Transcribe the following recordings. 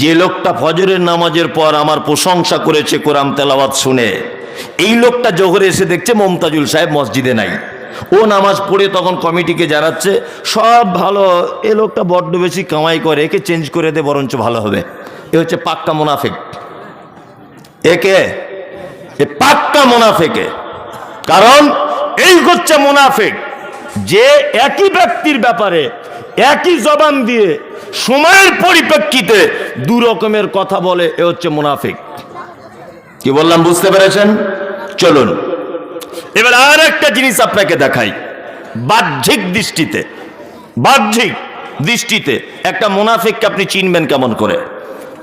যে লোকটা ফজরের নামাজের পর আমার প্রশংসা করেছে, কোরআন তেলাওয়াত শুনে, এই লোকটা জোহরে এসে দেখছে মমতাজুল সাহেব মসজিদে নাই। ও নামাজ পড়ে তখন কমিটিকে জানাচ্ছে, সব ভালো, এ লোকটা বড্ড বেশি কামাই করে, একে চেঞ্জ করে দে, বরঞ্চ ভালো হবে। এ হচ্ছে পাক্কা মুনাফেক। একে এ পাক্কা মোনাফেকে কারণ এই হচ্ছে মুনাফেক। যে একই ব্যক্তির ব্যাপারে, একই জবান দিয়ে সময়ের পরিপ্রেক্ষিতে দু রকমের কথা বলে, এ হচ্ছে মুনাফিক। কি বললাম, বুঝতে পেরেছেন? চলুন। এবার আর একটা জিনিস আপনাকে দেখাই। বাহ্যিক দৃষ্টিতে বাহ্যিক দৃষ্টিতে একটা মুনাফিককে আপনি চিনবেন কেমন করে?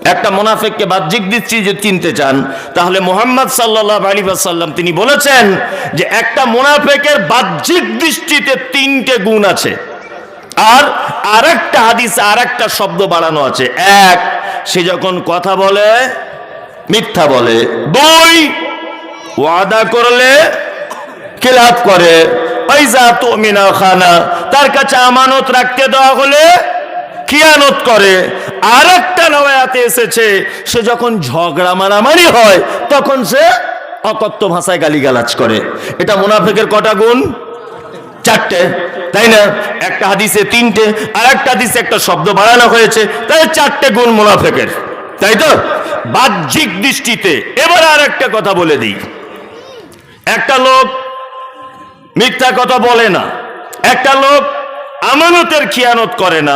একটা মুনাফিককে বাহ্যিক দৃষ্টি যদি চিনতে চান, তাহলে মোহাম্মদ সাল্লাহ আলী সাল্লাম তিনি বলেছেন যে একটা মুনাফিকের বাহ্যিক দৃষ্টিতে তিনটে গুণ আছে। আর আরেকটা হাদিস আর একটা শব্দ বাড়ানো আছে। এক, সে যখন কথা বলে, মিথ্যা বলে। দুই, ওয়াদা করলে খেলাপ করে। পয়সা তো মিনা খানা, তার কাছে আমানত রাখতে দেওয়া হলে খিয়ানত করে। আর একটা নবায়াতে এসেছে, সে যখন ঝগড়া মারামারি হয়, তখন সে অকথ্য ভাষায় গালিগালাজ করে। এটা মুনাফেকের কটা গুণ? চারটে, তাই না? একটা হাদিসে তিনটে, আর একটা হাদিসে একটা শব্দ বাড়ানো হয়েছে তাই চারটে গুণ মুনাফেকের, তাই তো? বাহ্যিক দৃষ্টিতে। এবার আর একটা কথা বলে দিই। একটা লোক মিথ্যা কথা বলে না। একটা লোক আমানতের খিয়ানত করে না।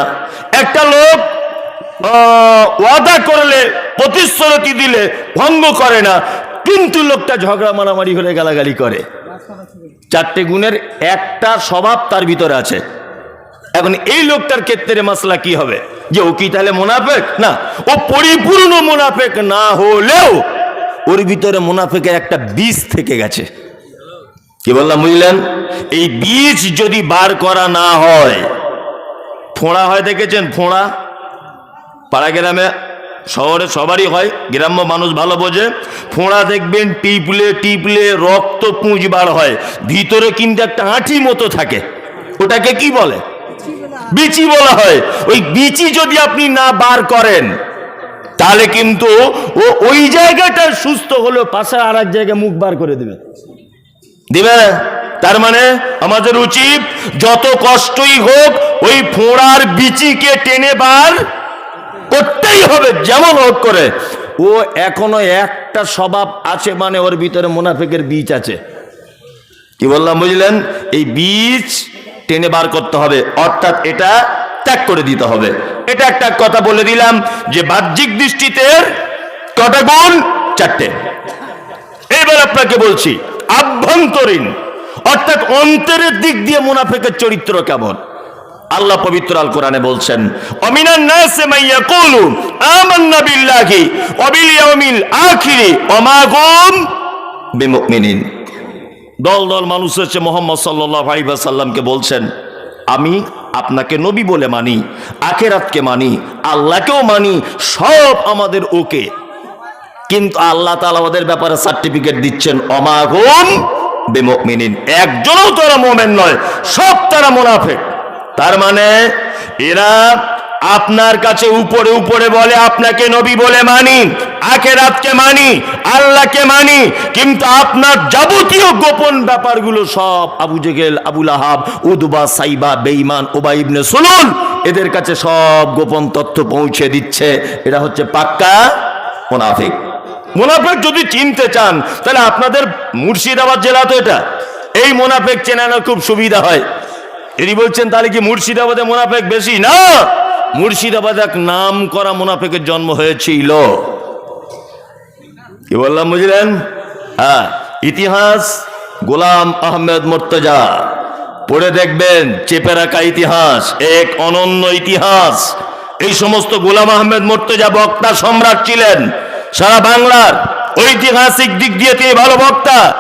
একটা লোক ওয়াদা করলে, প্রতিশ্রুতি দিলে ভঙ্গ করে না। কিন্তু লোকটা ঝগড়া, মারামারি হলে গালাগালি করে। চারটে গুণের একটা স্বভাব তার ভিতরে আছে। এখন এই লোকটার ক্ষেত্রে মাসলা কি হবে? যে ও কি তাহলে মোনাফেক? না, ও পরিপূর্ণ মোনাফেক না হলেও ওর ভিতরে মোনাফেকের একটা বীজ থেকে গেছে। কি বললাম, বুঝলেন? এই বীজ যদি বার করা না হয়, ফোঁড়া হয়, দেখেছেন ফোঁড়া? পাড়া গ্রামে শহরে সবারই হয়, গ্রাম্য মানুষ ভালো বোঝে। ফোঁড়া দেখবেন, টিপলে টিপলে রক্ত পুঁজ বার হয়। ভিতরে কিন্তু একটা আঁঠি মতো থাকে। ওটাকে কি বলে? বিচি বলা হয়। ওই বিচি যদি আপনি না বার করেন, তাহলে কিন্তু ও ওই জায়গাটা সুস্থ হলেও পাশে আর এক জায়গায় মুখ বার করে দেবে। দিবে? তার মানে আমাদের উচিত যত কষ্টই হোক, ওই ফোঁড়ার বিচিকে টেনে বার করতেই হবে, যেমন হোক করে। ও এখনও একটা স্বভাব আছে মানে ওর ভিতরে মুনাফেকের বীজ আছে। কি বললাম, বুঝলেন? এই বীজ টেনে বার করতে হবে, অর্থাৎ এটা ত্যাগ করে দিতে হবে। এটা একটা কথা বলে দিলাম যে, বাহ্যিক দৃষ্টিতে কটা গুণ? চারটে। এবার আপনাকে বলছি, আভ্যন্তরীণ, অর্থাৎ অন্তরের দিক দিয়ে মুনাফেকের চরিত্র কেমন? আল্লাহ পবিত্র আল কোরআনে বলছেন, অমিনান নাসে মাইয়া কুলু আমান্না বিল্লাহি, ওয়া বিল ইয়াউমিল আখিরি, ওয়া মা গুম বিমুমিনিন। দল দল মানুষ হচ্ছে মোহাম্মদ সাল্লাহ সাল্লামকে বলছেন, আমি আপনাকে নবী বলে মানি, আখেরাতকে মানি, আল্লাহকেও মানি, সব আমাদের ওকে। কিন্তু আল্লাহ তাআলা ওদের ব্যাপারে সার্টিফিকেট দিচ্ছেন অমাগুম বেমিনিন একজনও তারা মোমেন নয়, সব তারা মুনাফেক। তার মানে এরা আপনার কাছে উপরে উপরে বলে, আপনাকে নবী বলে মানি, আখেরাতকে মানি, আল্লাহকে মানি, কিন্তু আপনার যাবতীয় গোপন ব্যাপারগুলো সব আবু জেগেল আবুল আহাব উদবা, সাইবা, বেঈমান ওবা ইবনে সুলুন এদের কাছে সব গোপন তথ্য পৌঁছে দিচ্ছে। এটা হচ্ছে পাক্কা মুনাফিক। মুনাফেক যদি চিনতে চান, তাহলে আপনাদের মুর্শিদাবাদ জেলা তো এটা। এই মুনাফেক চেনানো খুব সুবিধা হয়। এটি বলছেন, তাহলে কি মুর্শিদাবাদে মোনাফেক বেশি? না! মুর্শিদাবাদ এক নাম করা মোনাফেকের জন্ম হয়েছিল। কি বললাম, বুঝলেন? হ্যাঁ ইতিহাস গোলাম আহমেদ মোর্তজা। পড়ে দেখবেন, চেপে রাখা ইতিহাস, এক অনন্য ইতিহাস। এই সমস্ত গোলাম আহমেদ মোর্তজা বক্তা সম্রাট ছিলেন। সারা বাংলার ঐতিহাসিক দিক দিয়ে তিনি ভালো বক্তা।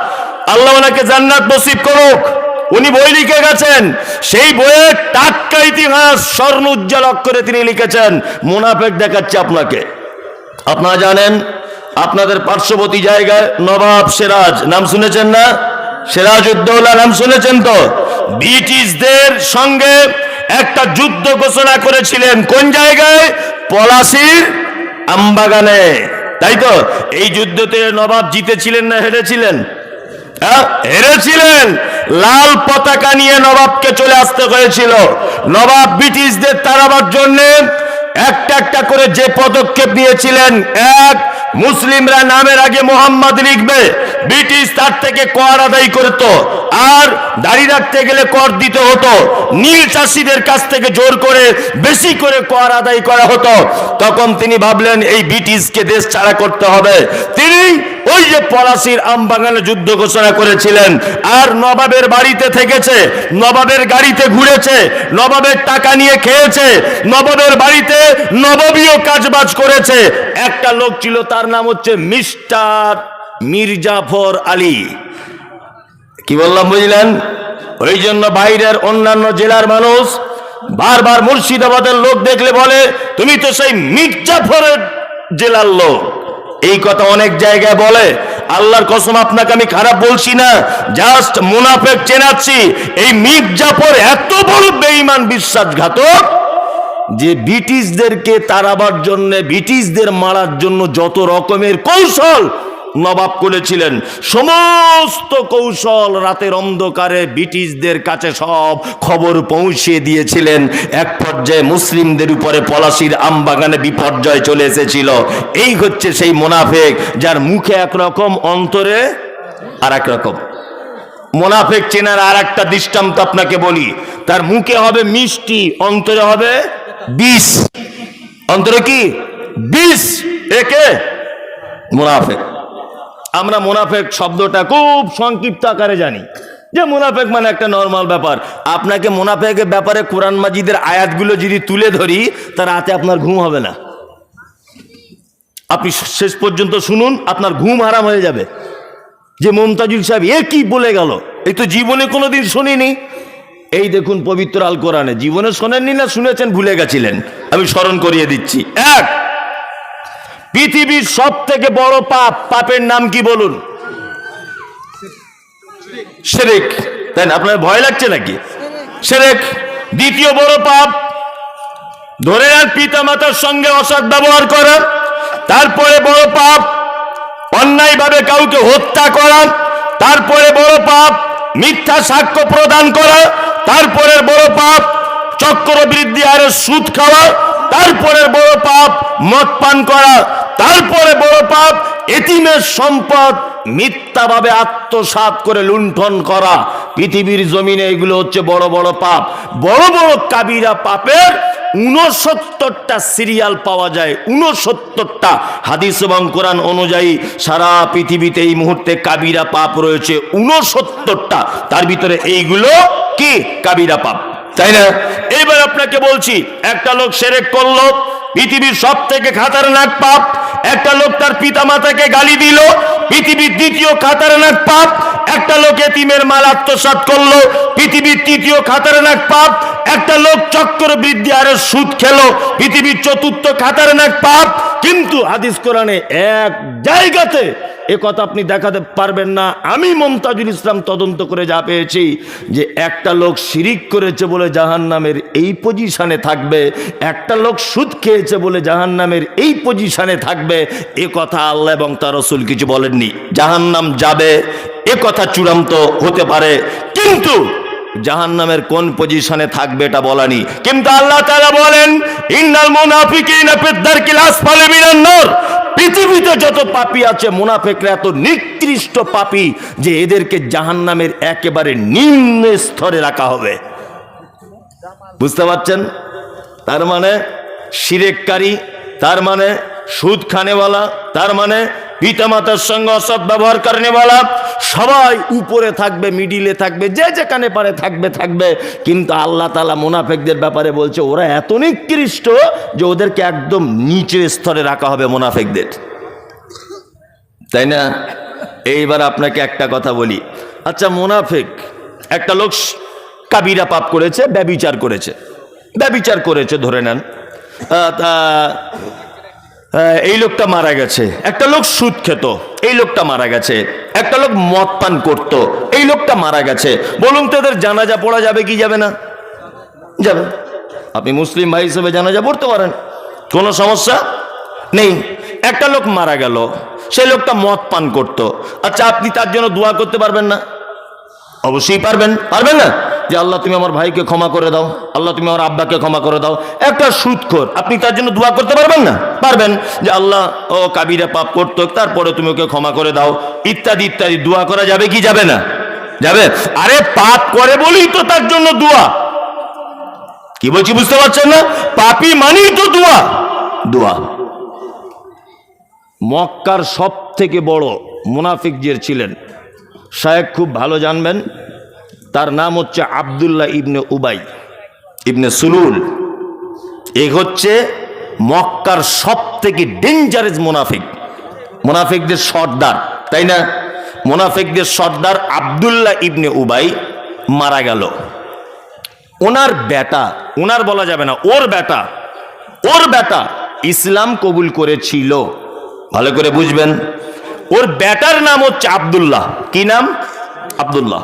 আল্লাহ ওনাকে জান্নাত নসিব করুক। উনি বই লিখে গেছেন। সেই বইয়ের টাটকা ইতিহাস স্বর্ণ উজ্জ্বল অক্ষরে তিনি লিখেছেন। মুনাফেক দেখাচ্ছে আপনাকে। আপনারা জানেন, আপনাদের পার্শ্ববর্তী জায়গায় নবাব সিরাজ, নাম শুনেছেন না? সিরাজ উদ্দৌলা নাম শুনেছেন তো? ব্রিটিশদের সঙ্গে একটা যুদ্ধ ঘোষণা করেছিলেন। কোন জায়গায়? পলাশির আমবাগানে। তাই তো? এই যুদ্ধতে নবাব জিতেছিলেন না হেরেছিলেন? হেরেছিলেন। লাল পতাকা নিয়ে নবাবকে চলে আসতে হয়েছিল। নবাব ব্রিটিশদের তাড়াবার জন্য একটা একটা করে যে পদক্ষেপ নিয়েছিলেন, এক, মুসলিমরা নামের আগে মোহাম্মদ লিখবে, ব্রিটিশ তার থেকে কর আদায় করত। আর দাড়ি রাখতে গেলে কর দিতে হতো। নীল চাষিদের কাছ থেকে জোর করে, বেশি করে কর আদায় করা হতো। তখন তিনি ভাবলেন, এই ব্রিটিশকে দেশ ছাড়া করতে হবে। তিনি ওই যে পলাশির আমবাগানে যুদ্ধ ঘোষণা করেছিলেন, আর নবাবের বাড়িতে থেকেছে, নবাবের গাড়িতে ঘুরেছে, নবাবের টাকা নিয়ে খেয়েছে, নবাবের বাড়িতে নবাবীয় কাজবাজ করেছে। একটা লোক ছিল, তার নাম হচ্ছে মিস্টার মির্জাফর আলী। কি বললাম বুঝলেন? ওই জন্য বাইরের অন্যান্য জেলার মানুষ বারবার মুর্শিদাবাদের লোক দেখলে বলে, তুমি তো সেই মির্জাফরের জেলার লোক। এই কথা অনেক জায়গায় বলে। আল্লাহর কসম আপনাকে আমি খারাপ বলছি না, জাস্ট মুনাফেক চেনাচ্ছি। এই মির্জাফর এত বড় বেঈমান বিশ্বাসঘাতক যে ব্রিটিশদেরকে তাড়াবার জন্য, ব্রিটিশদের মারার জন্য যত রকমের কৌশল নবাব করেছিলেন। সমস্ত কৌশল রাতের অন্ধকারে ব্রিটিশদের কাছে সব খবর পৌঁছে দিয়েছিলেন। এক পর্যায়ে মুসলিমদের উপরে পলাশির আমবাগানে বিপর্যয় চলে এসেছিল। এই হচ্ছে সেই মোনাফেক যার মুখে একরকম, অন্তরে আর রকম। মোনাফেক চেনার আর একটা দৃষ্টান্ত আপনাকে বলি। তার মুখে হবে মিষ্টি, অন্তরে হবে বিষ। অন্তরে কি? বিষ। একে মুনাফেক। আমরা মুনাফেক শব্দটা খুব সংক্ষিপ্ত আকারে জানি। যে মুনাফেক মানে একটা নর্মাল ব্যাপার। আপনাকে মুনাফেকের ব্যাপারে কোরআন মাজিদের আয়াতগুলো যদি তুলে ধরি তার রাতে আপনার ঘুম হবে না। আপনি শেষ পর্যন্ত শুনুন, আপনার ঘুম হারাম হয়ে যাবে। যে মমতাজুল সাহেব, এ কি বলে গেল? এই তো জীবনে কোনোদিন শুনিনি। এই দেখুন পবিত্র আল কোরআনে। জীবনে শোনেননি না, শুনেছেন, ভুলে গেছিলেন। আমি স্মরণ করিয়ে দিচ্ছি। এক পৃথিবীর সব থেকে বড় পাপ, পাপের নাম কি বলুন? সেরেক। তাই না? আপনার ভয় লাগছে নাকি? সেরেক। দ্বিতীয় বড় পাপ, ধরে নেন পিতা মাতার সঙ্গে অসৎ ব্যবহার করা। তারপরে বড় পাপ, অন্যায়ভাবে কাউকে হত্যা করা। তারপরে বড় পাপ, মিথ্যা সাক্ষ্য প্রদান করা। তারপরে বড় পাপ, চক্রবৃদ্ধি হারে সুদ খাওয়া। তারপরে বড় পাপ মদ পান করা, তারপরে বড় পাপ এতিমের সম্পদ মিথ্যাভাবে আত্মসাৎ করে লুণ্ঠন করা। পৃথিবীর জমিনে এগুলো হচ্ছে বড় বড় পাপ। বড় বড় কাবিরা পাপের উনসত্তরটা সিরিয়াল পাওয়া যায় উনসত্তরটা হাদিস এবং কোরআন অনুযায়ী সারা পৃথিবীতে এই মুহূর্তে কাবিরা পাপ রয়েছে উনসত্তরটা তার ভিতরে এইগুলো কি? কাবিরা পাপ। তাই না? এবার আপনাকে বলছি, একটা লোক সেরেক করল, পৃথিবীর সব থেকে খাতারনাক পাপ, একটা লোক তার পিতা মাতাকে গালি দিল, পৃথিবীর দ্বিতীয় খাতারনাক পাপ, একটা লোক এতিমের মাল আত্মসাৎ করল, পৃথিবীর তৃতীয় খাতারনাক পাপ, একটা লোক চক্র বৃদ্ধি আরে সুদ খেলো, পৃথিবীর চতুর্থ খাতারনাক পাপ। কিন্তু হাদিস কোরআনে এক জায়গাতে এ কথা আপনি দেখাতে পারবেন না। আমি মমতাজুল ইসলাম তদন্ত করে যা পেয়েছি যে একটা লোক শিরিক করেছে বলে জাহান নামের এই পজিশানে থাকবে, একটা লোক সুদ খেয়েছে বলে জাহান নামের এই পজিশানে থাকবে, এ কথা আল্লাহ এবং তার রসুল কিছু বলেননি। জাহান নাম যাবে, এ কথা চূড়ান্ত হতে পারে, কিন্তু জাহান নামের কোন পজিশনে থাকবে এটা বলানি। কিন্তু আল্লাহ তাআলা বলেন, ইন্নাল মুনাফিকিনা ফিদ্দার কিলাস ফালে মিনান পৃথিবীতে যত পাপী আছে, মুনাফেকরা এত নিকৃষ্ট পাপী যে এদেরকে জাহান্নামের একেবারে নিম্ন স্তরে রাখা হবে। বুঝতে পারছেন? তার মানে সিরেককারী তার মানে সুদ খানেওয়ালা তার মানে পিতামাতার সঙ্গে অসৎ ব্যবহার করেনেওয়ালা, সবাই উপরে থাকবে মিডিলে থাকবে, যে যেখানে পারে থাকবে থাকবে। কিন্তু আল্লাহ তালা মোনাফেকদের ব্যাপারে বলছে, ওরা এত নিকৃষ্ট যে ওদেরকে একদম নিচের স্তরে রাখা হবে মোনাফেকদের। তাই না? এইবার আপনাকে একটা কথা বলি। আচ্ছা মোনাফেক, একটা লোক কাবিরা পাপ করেছে, ব্যবিচার করেছে। ব্যবিচার করেছে, ধরে নেন। তা এই লোকটা মারা গেছে। একটা লোক সুদ খেত, এই লোকটা মারা গেছে। একটা লোক মদ পান করতো, এই লোকটা মারা গেছে। বলুন তো এদের জানাজা পড়া যাবে কি যাবে না? যাবে। আপনি মুসলিম ভাই হিসেবে জানাজা পড়তে পারেন, কোনো সমস্যা নেই। একটা লোক মারা গেল সেই লোকটা মদ পান করত। আচ্ছা আপনি তার জন্য দোয়া করতে পারবেন না? অবশ্যই পারবেন পারবেন না? যে আল্লাহ তুমি আমার ভাইকে ক্ষমা করে দাও, আল্লাহ তুমি আমার আব্বাকে ক্ষমা করে দাও। একটা সুৎখোর, আপনি তার জন্য দোয়া করতে পারবেন না? পারবেন যে আল্লাহ, ও কাবিরা পাপ করতো, তারপরে তুমি ওকে ক্ষমা করে দাও। ইত্যাদি ইত্যাদি, দোয়া করা যাবে কি যাবে না? যাবে? আরে পাপ করে বলেই তো তার জন্য দোয়া। কি বলছি বুঝতে পারছেন না? পাপি মানেই তো দোয়া। দোয়া। মক্কার সব থেকে বড় মুনাফিক যে ছিলেন। শায়েক খুব ভালো জানবেন। তার নাম হচ্ছে আবদুল্লাহ ইবনে উবাই ইবনে সুলুল। এ হচ্ছে মক্কার সব থেকে ডেঞ্জারাস মুনাফিক। মুনাফিকদের সর্দার, তাই না? মুনাফিকদের সর্দার আবদুল্লাহ ইবনে উবাই মারা গেল। ওনার বেটা ওনার বলা যাবে না, ওর বেটা ওর বেটা ইসলাম কবুল করেছিল। ভালো করে বুঝবেন। ওর বেটার নাম হচ্ছে আব্দুল্লাহ। কি নাম? আব্দুল্লাহ।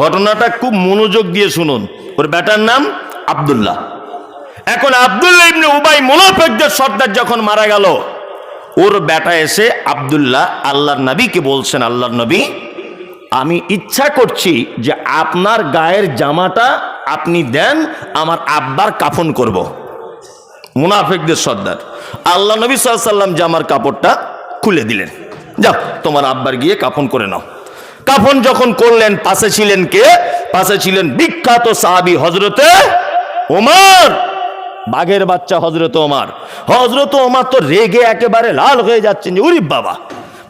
ঘটনাটা খুব মনোযোগ দিয়ে শুনুন। ওর বেটার নাম আব্দুল্লাহ। এখন আব্দুল্লাহ ইবনে উবাই মোনাফেকদের সর্দার যখন মারা গেল, ওর বেটা এসে আব্দুল্লাহ আল্লাহর নবীকে বলছেন, আল্লাহর নবী, আমি ইচ্ছা করছি যে আপনার গায়ের জামাটা আপনি দেন, আমার আব্বার কাফন করব। মুনাফেকদের সর্দার আল্লাহ নবী সাল্লাম জামার কাপড়টা খুলে দিলেন। যাও, তোমার আব্বার গিয়ে কাফন করে নাও। কাফন যখন করলেন, পাশে ছিলেন কে? পাশে ছিলেন বিখ্যাত সাহাবি হজরতে ওমর। বাঘের বাচ্চা হজরত ওমার। হজরত ওমার তো রেগে একেবারে লাল হয়ে যাচ্ছেন যে, উরি বাবা,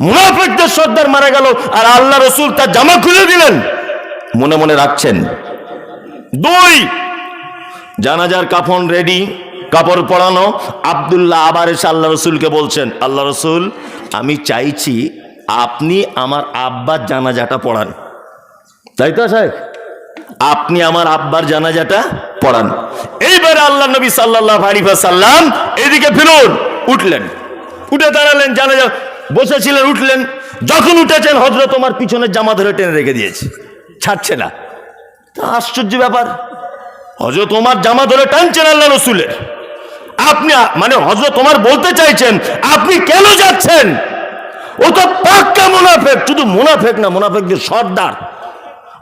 মুনাফিকদের সর্দার মারা গেল আর আল্লাহ রসুল তার জামা খুলে দিলেন। মনে মনে রাখছেন। দুই, জানাজার কাফন রেডি, কাপড় পরানো। আবদুল্লাহ আবার এসে আল্লাহ রসুলকে বলছেন, আল্লাহ রসুল, আমি চাইছি আপনি আমার আব্বার জানাজাটা পড়ান। তাই তো সাহেব আপনি আমার আব্বার জানাজাটা পড়ান। এইবারে আল্লাহ নবী সাল্লাহ আলিফা সাল্লাম এদিকে ফিরুন, উঠলেন। উঠে দাঁড়ালেন, জানাজা বসেছিলেন, উঠলেন। যখন উঠেছেন হজরত তোমার পিছনের জামা ধরে টেনে রেখে দিয়েছে। ছাড়ছে না। আশ্চর্য ব্যাপার। হজরত তোমার জামা ধরে টানছেন আল্লাহ রসুলের। আপনি মানে হজরত তোমার বলতে চাইছেন, আপনি কেন যাচ্ছেন? ও তো পাক্কা মুনাফেক, শুধু মুনাফেক না, মুনাফেকদের সর্দার।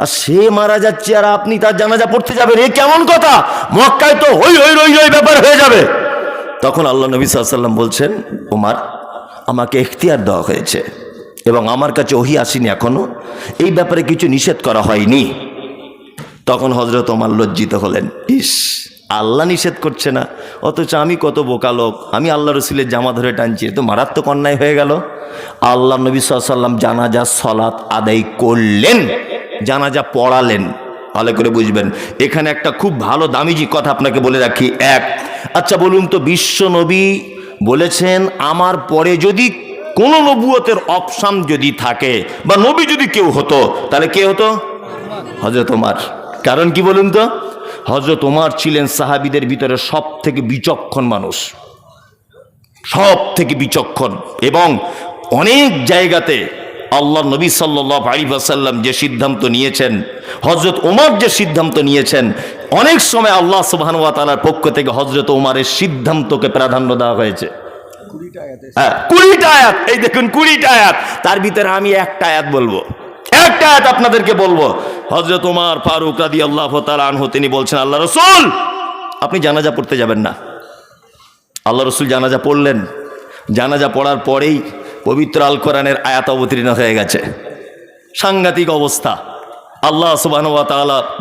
আর সে মারা যাচ্ছে আর আপনি তার জানাজা পড়তে যাবেন, এ কেমন কথা? মক্কায় তো হই হই রই রই ব্যাপার হয়ে যাবে। তখন আল্লাহ নবী সাল্লাম বলছেন, ওমার, আমাকে এখতিয়ার দেওয়া হয়েছে এবং আমার কাছে ওহি আসেনি এখনও। এই ব্যাপারে কিছু নিষেধ করা হয়নি। তখন হজরত ওমার লজ্জিত হলেন, ইস, আল্লাহ নিষেধ করছে না। অথচ আমি কত বোকা লোক। আমি আল্লাহ রসুলের জামা ধরে টানছি। তো মারাত্মক অন্যায় হয়ে গেল। আল্লাহ নবী সাল্লাম জানাজা, সলাৎ আদায় করলেন। জানাজা পড়ালেন। ভালো করে বুঝবেন। এখানে একটা খুব ভালো দামিজি কথা আপনাকে বলে রাখি। এক আচ্ছা বলুন তো, বিশ্ব নবী বলেছেন, আমার পরে যদি কোনো নবুয়তের অপশান যদি থাকে বা নবী যদি কেউ হতো, তাহলে কে হতো? হজরত ওমার। কারণ কি বলুন তো? হজরত ওমার ছিলেন সাহাবিদের ভিতরে সব থেকে বিচক্ষণ মানুষ। সব থেকে বিচক্ষণ। এবং অনেক জায়গাতে আল্লাহ নবী সাল্লাহ আলী আসাল্লাম যে সিদ্ধান্ত নিয়েছেন হজরত ওমর যে সিদ্ধান্ত নিয়েছেন, অনেক সময় আল্লাহ সুবাহানুয়া তালার পক্ষ থেকে হজরত ওমারের সিদ্ধান্তকে প্রাধান্য দেওয়া হয়েছে। হ্যাঁ কুড়িটা এই দেখুন কুড়িটা তার ভিতরে আমি একটা আয়াত বলব। একটা আয়াত আপনাদেরকে বলব। হজরত ওমার ফারুক রাদি আল্লাহ আনহু, তিনি বলছেন, আল্লাহ রসুল, আপনি জানাজা পড়তে যাবেন না। আল্লাহ রসুল জানাজা পড়লেন। জানাজা পড়ার পরেই পবিত্র আল কোরআনের আয়াত অবতীর্ণ হয়ে গেছে। সাংঘাতিক অবস্থা। আল্লাহ সুবাহ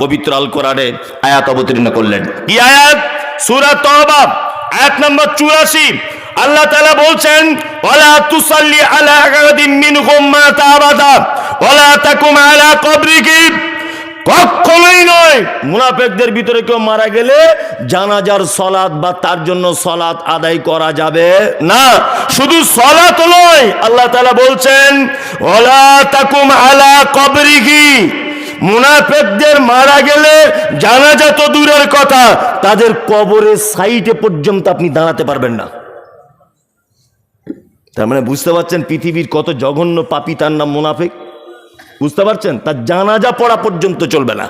পবিত্র আল কোরআনে আয়াত অবতীর্ণ করলেন। কি আয়াত? সূরা তওবা, আয়াত নম্বর 84 আল্লাহ তালা বলছেন, ওয়ালা তুসাল্লি আলা মিনহুম মাতা আবাদা ওয়ালা তাকুম আলা কবরিহি। কখনোই নয়। মুনাফেকদের ভিতরে কেউ মারা গেলে জানাজার সলাৎ বা তার জন্য সলাৎ আদায় করা যাবে না। শুধু সলাৎ নয়, আল্লাহ তালা বলছেন ওলা তাকুম আলা কবরিহি। মুনাফেকদের মারা গেলে জানাজা তো দূরের কথা, তাদের কবরের সাইডে পর্যন্ত আপনি দাঁড়াতে পারবেন না। তার মানে বুঝতে পারছেন পৃথিবীর কত জঘন্য পাপী তার নাম মুনাফেক? বুঝতে পারছেন? তার জানাজা পড়া পর্যন্ত চলবে না।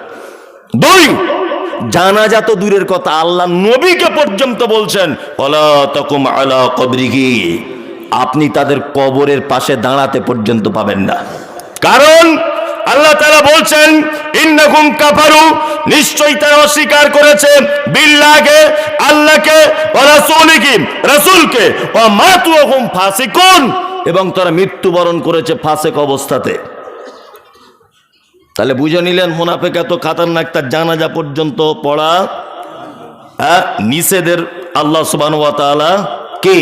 দুই, জানাজা তো দূরের কথা, আল্লাহ নবীকে পর্যন্ত বলছেন আপনি তাদের কবরের পাশে দাঁড়াতে পর্যন্ত পাবেন না। কারণ আল্লাহ তারা বলছেন, ইন্নাকুম কাফারু। নিশ্চয়ই তারা অস্বীকার করেছে বিল্লাহকে, আল্লাহকে, ওয়া রাসূলিহি, রাসূলকে। ওয়া মাতু ওয়া ফাসিকুন। এবং তারা মৃত্যুবরণ করেছে ফাসেক অবস্থাতে। তাহলে বুঝে নিলেন মোনাফেক এত খাতারনাক তার জানাজা পর্যন্ত পড়া হ্যাঁ, নিষেধের আল্লাহ সুবান কে?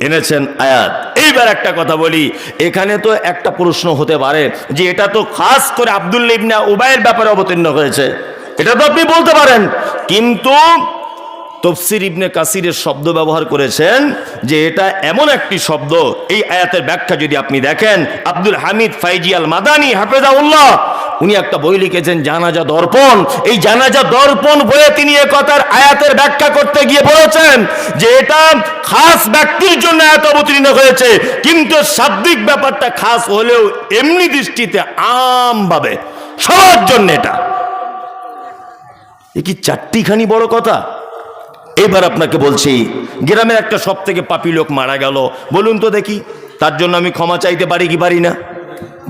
এনেছেন আয়াত। এইবার একটা কথা বলি এখানে তো একটা প্রশ্ন হতে পারে যে এটা তো খাস করে আব্দুল্লা ইবনা উবাইয়ের ব্যাপারে অবতীর্ণ হয়েছে। এটা তো আপনি বলতে পারেন। কিন্তু তফসির ইবনে কাসিরের শব্দ ব্যবহার করেছেন যে এটা এমন একটি শব্দ। এই আয়াতের ব্যাখ্যা যদি আপনি দেখেন, আব্দুল হামিদ ফাইজি আল মাদানি হাফেজাউল্লাহ উনি একটা বই লিখেছেন, জানাজা দর্পণ। এই জানাজা দর্পণ বইয়ে তিনি এ কথার আয়াতের ব্যাখ্যা করতে গিয়ে বলেছেন যে এটা খাস ব্যক্তির জন্য আয়াত অবতীর্ণ হয়েছে। কিন্তু শাব্দিক ব্যাপারটা খাস হলেও এমনি দৃষ্টিতে আমভাবে সবার জন্য এটা। এ কি চারটিখানি বড় কথা? এবার আপনাকে বলছি, গ্রামের একটা সব থেকে পাপি লোক মারা গেল। বলুন তো দেখি, তার জন্য আমি ক্ষমা চাইতে পারি কি পারি না?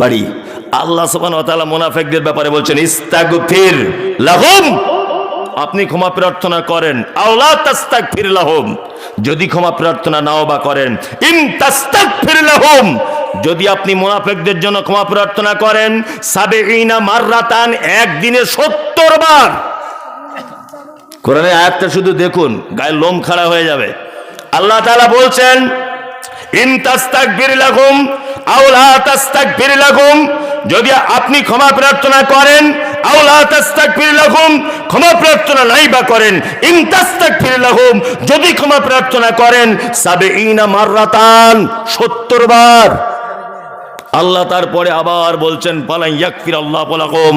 পারি। আল্লাহ সুবান মোনাফেকদের ব্যাপারে বলছেন, ইস্তাগফির লাহুম। আপনি ক্ষমা প্রার্থনা করেন। আওলা তাস্তাগফির লাহুম। যদি ক্ষমা প্রার্থনা নাও বা করেন, ইন তাস্তাগফির লাহুম। যদি আপনি মোনাফেকদের জন্য ক্ষমা প্রার্থনা করেন, সাবেঈনা মাররাতান, একদিনে সত্তর বার। কোরআনের আয়াতটা শুধু দেখুন গায়ে লোম খাড়া হয়ে যাবে। আল্লাহ তাআলা বলছেন, ইন যদি আপনি ক্ষমা প্রার্থনা করেন ক্ষমা প্রার্থনা নাই বা করেন, ইন তাস্তাগফির লাকুম যদি ক্ষমা প্রার্থনা করেন, সাবেঈনা মাররাতান 70 বার। আল্লাহ তারপরে আবার বলছেন পালাই ইয়াকফির আল্লাহ লাকুম